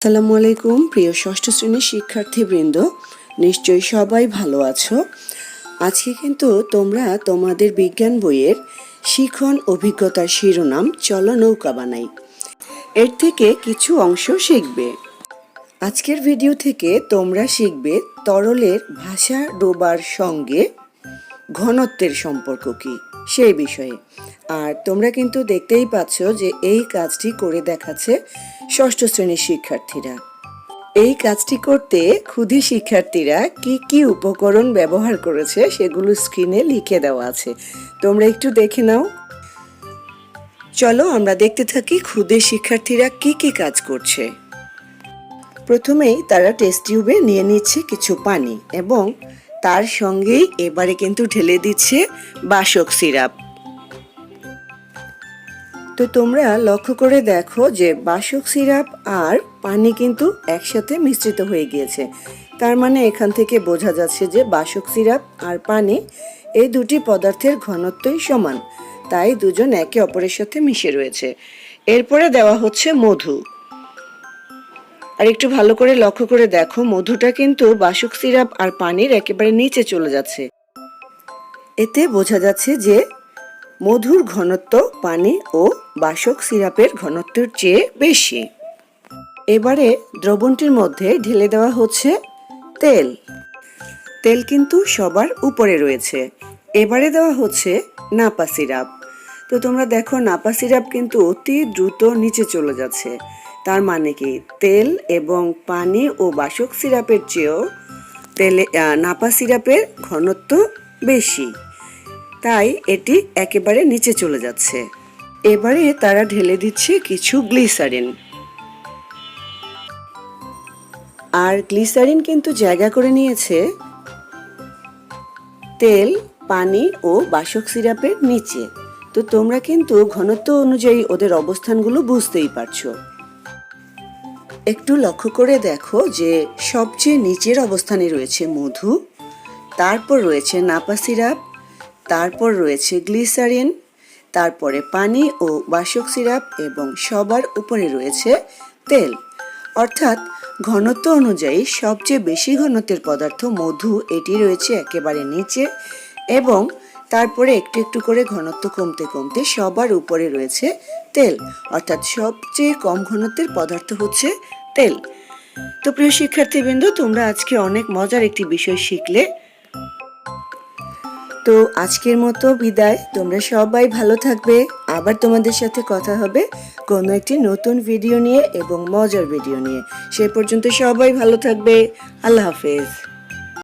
আসসালামু আলাইকুম, প্রিয় ষষ্ঠ শ্রেণির শিক্ষার্থীবৃন্দ। নিশ্চয়ই সবাই ভালো আছো। আজকে কিন্তু তোমরা তোমাদের বিজ্ঞান বইয়ের শিখন অভিজ্ঞতার শিরোনাম চলো নৌকা বানাই। এর থেকে কিছু অংশ শিখবে। আজকের ভিডিও থেকে তোমরা শিখবে তরলের ভাষা ডোবার সঙ্গে ঘনত্বের সম্পর্ক কি, সেই বিষয়ে। আর তোমরা কিন্তু দেখতেই পাচ্ছ যে এই কাজটি করে দেখাচ্ছে ষষ্ঠ শ্রেণির শিক্ষার্থীরা। এই কাজটি করতে ক্ষুধি শিক্ষার্থীরা কি কি উপকরণ ব্যবহার করেছে সেগুলো স্ক্রিনে লিখে দেওয়া আছে। তোমরা একটু দেখে নাও। চলো আমরা দেখতে থাকি ক্ষুদে শিক্ষার্থীরা কি কি কাজ করছে। প্রথমেই তারা টেস্ট টিউবে নিয়ে নিচ্ছে কিছু পানি এবং তার সঙ্গেই এবারে কিন্তু ঢেলে দিচ্ছে বাসক সিরাপ। তো তোমরা লক্ষ্য করে দেখো যে বাসক সিরাপ আর পানি কিন্তু একসাথে মিশ্রিত হয়ে গিয়েছে। তার মানে এখান থেকে বোঝা যাচ্ছে যে বাসক সিরাপ আর পানি এই দুটি পদার্থের ঘনত্বই সমান। তাই দুজন একে অপরের সাথে মিশে রয়েছে। এরপরে দেওয়া হচ্ছে মধু। আর একটু ভালো করে লক্ষ্য করে দেখো, মধুটা কিন্তু বাসক সিরাপ আর পানির একেবারে নিচে চলে যাচ্ছে। এতে বোঝা যাচ্ছে যে মধুর ঘনত্ব, পানি ও বাসক সিরাপের ঘনত্বের চেয়ে বেশি। এবারে দ্রবণটির মধ্যে ঢেলে দেওয়া হচ্ছে তেল। তেল কিন্তু সবার উপরে রয়েছে। এবারে দেওয়া হচ্ছে নাপা সিরাপ। তো তোমরা দেখো, নাপা সিরাপ কিন্তু অতি দ্রুত নিচে চলে যাচ্ছে। তার মানে কি? তেল এবং পানি ও বাসক সিরাপের চেয়েও তেলে নাপা সিরাপের ঘনত্ব বেশি। তাই এটি একেবারে নিচে চলে যাচ্ছে। এবারে তারা ঢেলে দিচ্ছে কিছু গ্লিসারিন। আর গ্লিসারিন কিন্তু জায়গা করে নিয়েছে তেল, পানি ও বাসক সিরাপের নিচে। তো তোমরা কিন্তু ঘনত্ব অনুযায়ী ওদের অবস্থানগুলো বুঝতেই পারছ। একটু লক্ষ্য করে দেখো যে সবচেয়ে নিচের অবস্থানে রয়েছে মধু, তারপর রয়েছে নাপা সিরাপ তারপর রয়েছে গ্লিসারিন, তারপরে পানি ও বাসক সিরাপ এবং সবার উপরে রয়েছে তেল। অর্থাৎ ঘনত্ব অনুযায়ী সবচেয়ে বেশি ঘনত্বের পদার্থ মধু, এটি রয়েছে একেবারে নিচে এবং তারপরে একটু একটু করে ঘনত্ব কমতে কমতে সবার উপরে রয়েছে তেল। অর্থাৎ সবচেয়ে কম ঘনত্বের পদার্থ হচ্ছে তেল। তো প্রিয় শিক্ষার্থীবৃন্দ, তোমরা আজকে অনেক মজার একটি বিষয় শিখলে। তো আজকের মতো বিদায়। তোমরা সবাই ভালো থাকবে। আবার তোমাদের সাথে কথা হবে কোনো একটি নতুন ভিডিও নিয়ে এবং মজার ভিডিও নিয়ে। সে পর্যন্ত সবাই ভালো থাকবে। আল্লাহ হাফেজ।